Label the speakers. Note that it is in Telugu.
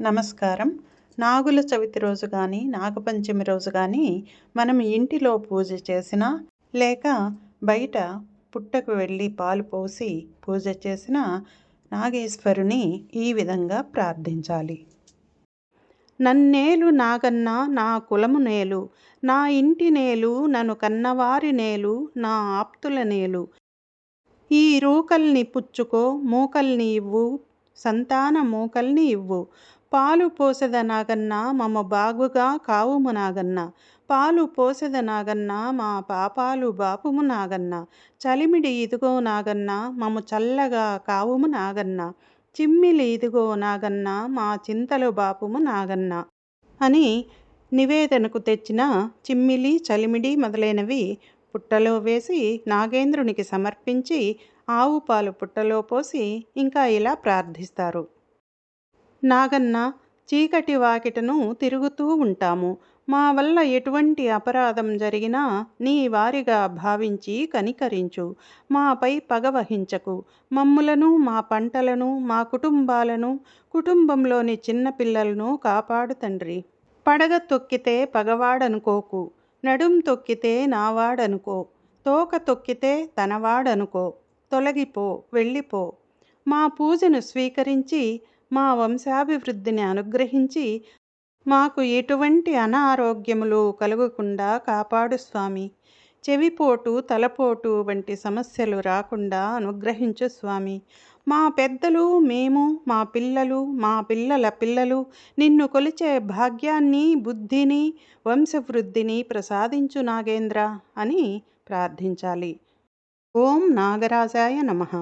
Speaker 1: నమస్కారం. నాగుల చవితి రోజు కానీ నాగపంచమి రోజు కానీ మనం ఇంటిలో పూజ చేసినా లేక బయట పుట్టకు వెళ్ళి పాలు పోసి పూజ చేసిన నాగేశ్వరుని ఈ విధంగా ప్రార్థించాలి. నన్నేలు నాగన్న నా కులము నేలు నా ఇంటి నేలు నన్ను కన్నవారి నేలు నా ఆప్తుల నేలు. ఈ రూకల్ని పుచ్చుకో మూకల్ని ఇవ్వు సంతాన మూకల్ని ఇవ్వు. పాలు పోసెద నాగన్న మమ బాగుగా కావుము నాగన్న. పాలు పోసెద నాగన్న మా పాపాలు బాపుము నాగన్న. చలిమిడి ఇదిగో నాగన్న మము చల్లగా కావుము నాగన్న. చిమ్మిలి ఇదిగో నాగన్న మా చింతలు బాపుము నాగన్న. అని నివేదనకు తెచ్చిన చిమ్మిలి చలిమిడి మొదలైనవి పుట్టలో వేసి నాగేంద్రునికి సమర్పించి ఆవు పాలు పుట్టలో పోసి ఇంకా ఇలా ప్రార్థిస్తారు. నాగన్న చీకటి వాకిటను తిరుగుతూ ఉంటాము. మా వల్ల ఎటువంటి అపరాధం జరిగినా నీ వారిగా భావించి కనికరించు. మాపై పగ వహించకు. మమ్ములను మా పంటలను మా కుటుంబాలను కుటుంబంలోని చిన్నపిల్లలను కాపాడు తండ్రి. పడగ తొక్కితే పగవాడనుకోకు. నడుం తొక్కితే నావాడనుకో. తోక తొక్కితే తనవాడనుకో. తొలగిపో వెళ్ళిపో. మా పూజను స్వీకరించి మా వంశాభివృద్ధిని అనుగ్రహించి మాకు ఎటువంటి అనారోగ్యములు కలుగకుండా కాపాడు స్వామి. చెవిపోటు తలపోటు వంటి సమస్యలు రాకుండా అనుగ్రహించు స్వామి. మా పెద్దలు మేము మా పిల్లలు మా పిల్లల పిల్లలు నిన్ను కొలిచే భాగ్యాన్ని బుద్ధిని వంశవృద్ధిని ప్రసాదించు నాగేంద్ర అని ప్రార్థించాలి. ఓం నాగరాజాయ నమః.